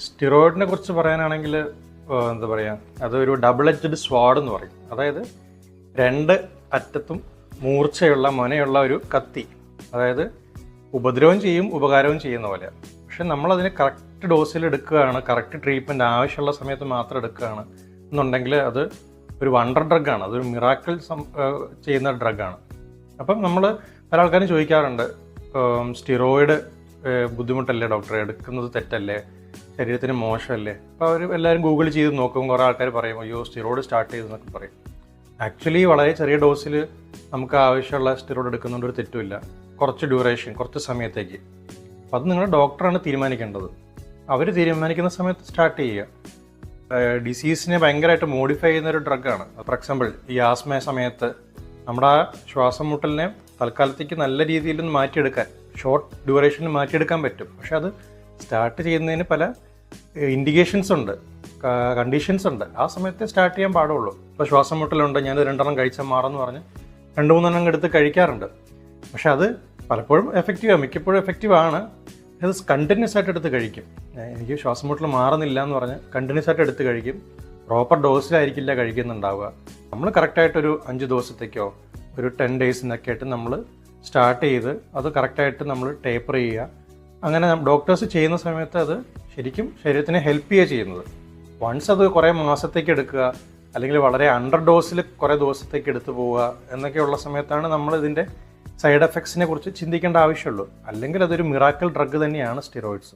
സ്റ്റിറോയിഡിനെ കുറിച്ച് പറയാനാണെങ്കിൽ എന്താ പറയുക അതൊരു ഡബിൾ എഡ്ജഡ് സ്വാഡ് എന്ന് പറയും. അതായത് രണ്ട് അറ്റത്തും മൂർച്ചയുള്ള മുനയുള്ള ഒരു കത്തി. അതായത് ഉപദ്രവം ചെയ്യും ഉപകാരവും ചെയ്യുന്ന പോലെ പക്ഷെ നമ്മളതിന് കറക്റ്റ് ഡോസിൽ എടുക്കുകയാണ് കറക്റ്റ് ട്രീറ്റ്മെന്റ് ആവശ്യമുള്ള സമയത്ത് മാത്രം എടുക്കുകയാണ്. എന്നുണ്ടെങ്കിൽ അത് ഒരു വണ്ടർ ഡ്രഗാണ് അതൊരു മിറാക്കിൾ ചെയ്യുന്ന ഡ്രഗാണ് അപ്പം നമ്മൾ പല ആൾക്കാരും ചോദിക്കാറുണ്ട് സ്റ്റിറോയിഡ് ബുദ്ധിമുട്ടല്ലേ ഡോക്ടറെ? എടുക്കുന്നത് തെറ്റല്ലേ? ശരീരത്തിന് മോശമല്ലേ? അപ്പോൾ അവർ എല്ലാവരും ഗൂഗിൾ ചെയ്ത് നോക്കും കുറേ ആൾക്കാർ പറയും അയ്യോ സ്റ്റിറോയിഡ് സ്റ്റാർട്ട് ചെയ്തെന്നൊക്കെ പറയും. ആക്ച്വലി വളരെ ചെറിയ ഡോസിൽ നമുക്ക് ആവശ്യമുള്ള സ്റ്റിറോയിഡ് എടുക്കുന്നതുകൊണ്ട് ഒരു തെറ്റുമില്ല കുറച്ച് ഡ്യൂറേഷൻ കുറച്ച് സമയത്തേക്ക്. അപ്പം അത് നിങ്ങളുടെ ഡോക്ടറാണ് തീരുമാനിക്കേണ്ടത്. അവർ തീരുമാനിക്കുന്ന സമയത്ത് സ്റ്റാർട്ട് ചെയ്യുക. ഡിസീസിനെ ഭയങ്കരമായിട്ട് മോഡിഫൈ ചെയ്യുന്ന ഒരു ഡ്രഗാണ് ഫോർ എക്സാമ്പിൾ ഈ ആസ്മയ സമയത്ത് നമ്മുടെ ശ്വാസം മുട്ടലിനെ തൽക്കാലത്തേക്ക് നല്ല രീതിയിലൊന്ന് മാറ്റിയെടുക്കാൻ ഷോർട്ട് ഡ്യൂറേഷനിൽ മാറ്റിയെടുക്കാൻ പറ്റും. പക്ഷെ അത് സ്റ്റാർട്ട് ചെയ്യുന്നതിന് പല ഇൻഡിക്കേഷൻസ് ഉണ്ട്. കണ്ടീഷൻസ് ഉണ്ട്. ആ സമയത്ത് സ്റ്റാർട്ട് ചെയ്യാൻ പാടുള്ളൂ. ഇപ്പോൾ ശ്വാസം മുട്ടലുണ്ട് ഞാൻ രണ്ടെണ്ണം കഴിച്ചാൽ മാറെന്ന് പറഞ്ഞ് രണ്ട് മൂന്നെണ്ണം എടുത്ത് കഴിക്കാറുണ്ട്. പക്ഷെ അത് പലപ്പോഴും എഫക്റ്റീവാണ് മിക്കപ്പോഴും എഫക്റ്റീവ് ആണ്. അത് കണ്ടിന്യൂസ് ആയിട്ട് എടുത്ത് കഴിക്കും. എനിക്ക് ശ്വാസം മുട്ടൽ മാറുന്നില്ല എന്ന് പറഞ്ഞ് കണ്ടിന്യൂസ് ആയിട്ട് എടുത്ത് കഴിക്കും. പ്രോപ്പർ ഡോസിലായിരിക്കില്ല കഴിക്കുന്നുണ്ടാവുക. നമ്മൾ കറക്റ്റായിട്ടൊരു അഞ്ച് ദിവസത്തേക്കോ ഒരു ടെൻ ഡേയ്സിനൊക്കെ ആയിട്ട് നമ്മൾ സ്റ്റാർട്ട് ചെയ്ത് അത് കറക്റ്റായിട്ട് നമ്മൾ ടേപ്പർ ചെയ്യുക. അങ്ങനെ ഡോക്ടേഴ്സ് ചെയ്യുന്ന സമയത്ത് അത് ശരിക്കും ശരീരത്തിന് ഹെൽപ്പ് ചെയ്യുക ചെയ്യുന്നത്. വൺസ് അത് കുറേ മാസത്തേക്ക് എടുക്കുക അല്ലെങ്കിൽ വളരെ അണ്ടർ ഡോസിൽ കുറേ ദിവസത്തേക്ക് എടുത്തു പോവുക എന്നൊക്കെയുള്ള സമയത്താണ് നമ്മൾ ഇതിന്റെ സൈഡ് എഫക്ട്സിനെ കുറിച്ച് ചിന്തിക്കേണ്ട ആവശ്യമുള്ളൂ. അല്ലെങ്കിൽ അതൊരു മിറാക്കൽ ഡ്രഗ് തന്നെയാണ് സ്റ്റിറോയിഡ്സ്